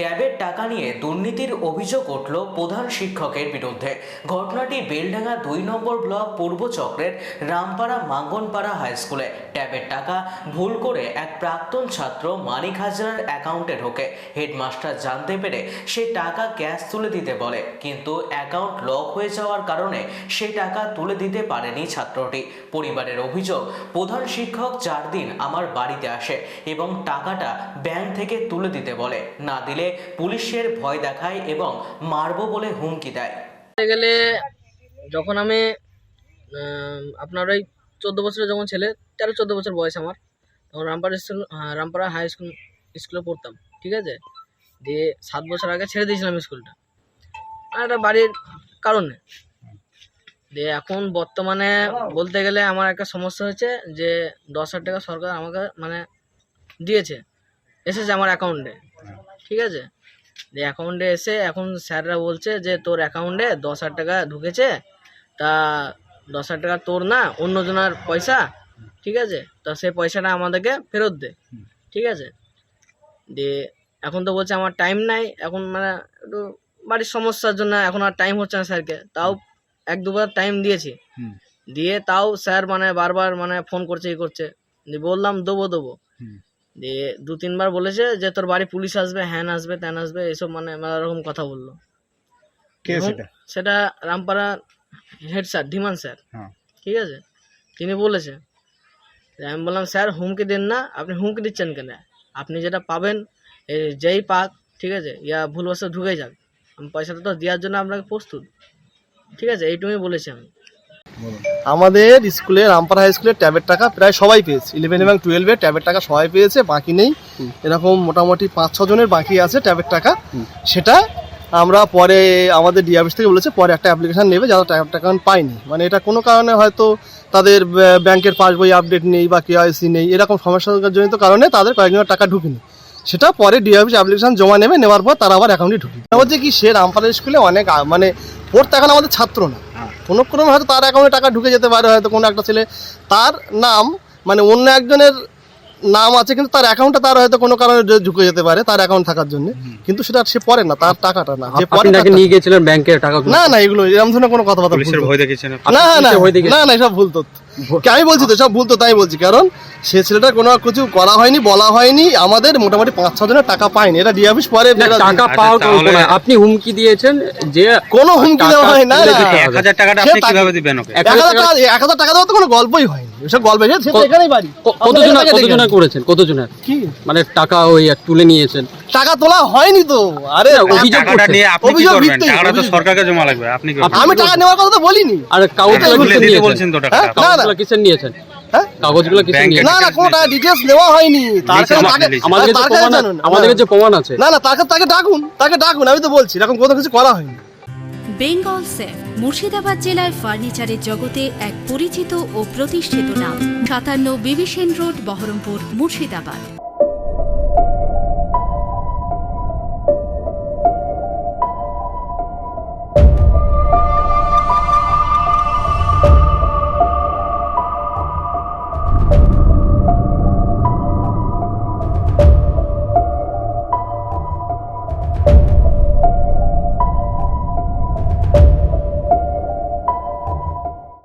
ট্যাবের টাকা নিয়ে দুর্নীতির অভিযোগ উঠল প্রধান শিক্ষকের বিরুদ্ধে। ঘটনাটি বেলডাঙ্গা দুই নম্বর ব্লক পূর্ব চক্রের রামপাড়া মাঙ্গনপাড়া হাই স্কুলে। ট্যাবের টাকা ভুল করে এক প্রাক্তন ছাত্র মানিক হাজরার অ্যাকাউন্টে ঢোকে। হেডমাস্টার জানতে পেরে সে টাকা ক্যাশ তুলে দিতে বলে, কিন্তু অ্যাকাউন্ট লক হয়ে যাওয়ার কারণে সে টাকা তুলে দিতে পারেনি ছাত্রটি। পরিবারের অভিযোগ, প্রধান শিক্ষক চার দিন আমার বাড়িতে আসে এবং টাকাটা ব্যাংক থেকে তুলে দিতে বলে। না দিলে পুলিশের ভয় দেখায় এবং মারবো বলে হুমকি দেয়। গেলে যখন আমি আপনার ওই চোদ্দ বছরের যখন ছেলে তেরো চোদ্দ বছর বয়স আমার তখন রামপাড়া স্কুল হ্যাঁ, রামপাড়া হাই স্কুল স্কুলে পড়তাম ঠিক আছে? দিয়ে সাত বছর আগে ছেড়ে দিয়েছিলাম স্কুলটা। আর একটা বাড়ির কারণে। দিয়ে এখন বর্তমানে বলতে গেলে আমার একটা সমস্যা হয়েছে যে দশ হাজার টাকা সরকার আমাকে মানে দিয়েছে এসেছে আমার অ্যাকাউন্টে ঠিক আছে? দিয়ে অ্যাকাউন্টে এসে এখন স্যাররা বলছে যে তোর অ্যাকাউন্টে দশ হাজার টাকা ঢুকেছে তা দশ হাজার টাকা তোর না অন্যজনের পয়সা। ঠিক আছে? তা সেই পয়সাটা আমাদেরকে ফেরত দে। ঠিক আছে? দিয়ে এখন তো বলছে আমার টাইম নাই এখন মানে একটু বাড়ির সমস্যার জন্য এখন আর টাইম হচ্ছে না স্যারকে। তাও এক দুবার টাইম দিয়েছি। দিয়ে তাও স্যার মানে বারবার মানে ফোন করছে ই করছে। বললাম দেবো দেবো। দিয়ে দু তিনবার বলেছে যে তোর বাড়ি পুলিশ আসবে হ্যান আসবে ত্যান আসবে এসব মানে মেলা রকম কথা বলল। কে সেটা? সেটা Rampara head sir Dhiman sir. হ্যাঁ। ঠিক আছে? তিনি বলেছে আমি বললাম স্যার হুমকি দেন না আপনি হুমকি দিচ্ছেন কেন? আপনি যেটা পাবেন এই যেই পাক ঠিক আছে? ইয়া ভুলবশত ঢুকে যাক। আমি পয়সাটা তো দেওয়ার জন্য আপনাকে প্রস্তুত। ঠিক আছে? এইটুকুই বলেছি আমি। আমাদের স্কুলে রামপাড়া হাই স্কুলে ট্যাবের টাকা প্রায় সবাই পেয়েছে। ইলেভেন এবং টুয়েলভে ট্যাবের টাকা সবাই পেয়েছে বাকি নেই। এরকম মোটামুটি পাঁচ ছ জনের বাকি আছে ট্যাবের টাকা। সেটা আমরা পরে আমাদের ডি অফিস থেকে বলেছে পরে একটা অ্যাপ্লিকেশান নেবে যারা ট্যাব টাকা পায়নি মানে এটা কোনো কারণে হয়তো তাদের ব্য- ব্যাংকের পাসবই আপডেট নেই বা কেওয়াইসি নেই এরকম সমস্যাজনিত কারণে তাদের কয়েকজনের টাকা ঢুকেনি। সেটা পরে ডি অফিস অ্যাপ্লিকেশন জমা নেবে নেওয়ার পর তারা আবার অ্যাকাউন্টে ঢুকে। বলছে কি সে রামপাড়া স্কুলে অনেক মানে পড়তে এখন আমাদের ছাত্র না। কোনো ক্রমে হয়তো তার অ্যাকাউন্টে টাকা ঢুকে যেতে পারে হয়তো কোনো একটা ছেলে। তার নাম মানে অন্য একজনের নাম আছে কিন্তু তার অ্যাকাউন্টে তার হয়তো কোনো কারণে ঢুকে যেতে পারে তার অ্যাকাউন্ট থাকার জন্য। কিন্তু সেটা সে পরে না তার টাকাটা না। যে পরে তাকে নিয়ে গেছিলেন ব্যাংকে টাকা না না এগুলো এরকম ধরনের কোনো কথাবার্তা ভয় দেখেছেন না না না না সব ভুল তথ্য। আমি বলছি তো সব ভুল তথ্য আমি বলছি। কারণ সে ছেলেটা কোনো কিছু করা হয়নি বলা হয়নি। আমাদের মোটামুটি পাঁচ ছ জনের টাকা পায়নি। এটা ডি অফিস পরে টাকা আচ্ছা, পাওয়ার তাহলে- আপনি হুমকি দিয়েছেন যে কোনো হুমকি দেওয়া হয় না এক হাজার টাকাটা আপনি কীভাবে দিবেন ওকে? এক হাজার টাকা এক হাজার টাকা দেওয়া তো কোনো গল্পই হয়নি। এসব গল্প সে এখানেই বাড়ি। কতজনা। করেছেন? কতজনের কি? মানে টাকা ওই তুলে নিয়েছেন। টাকা তোলা হয়নি তো। আরে অভিযোগ নিয়ে আপনি কি করবেন? টাকাটা তো সরকারকে জমা লাগবে। আপনি আমি টাকা নেওয়ার কথা তো বলিনি। আর বলছেন তো টাকাটা। হ্যাঁ? না, না। কাগজগুলো কিসের নিয়েছেন? কাগজগুলো কিসের ব্যাংকের না না কোনো টাকা নিয়েছে। হয়নি। তার কাছে আমাকে তাকে- নিয়েছে। আমাদের কাছে প্রমাণ আমাদের কাছে প্রমাণ আছে। না না তাকে তাকে ডাকুন তাকে ডাকুন আমি তো বলছি এরকম কোনো কিছু করা হয়নি। বেঙ্গল সেফ মুর্শিদাবাদ জেলায় ফার্নিচারের জগতে এক পরিচিত ও প্রতিষ্ঠিত নাম। সাতান্ন বিবিসেন রোড বহরমপুর মুর্শিদাবাদ।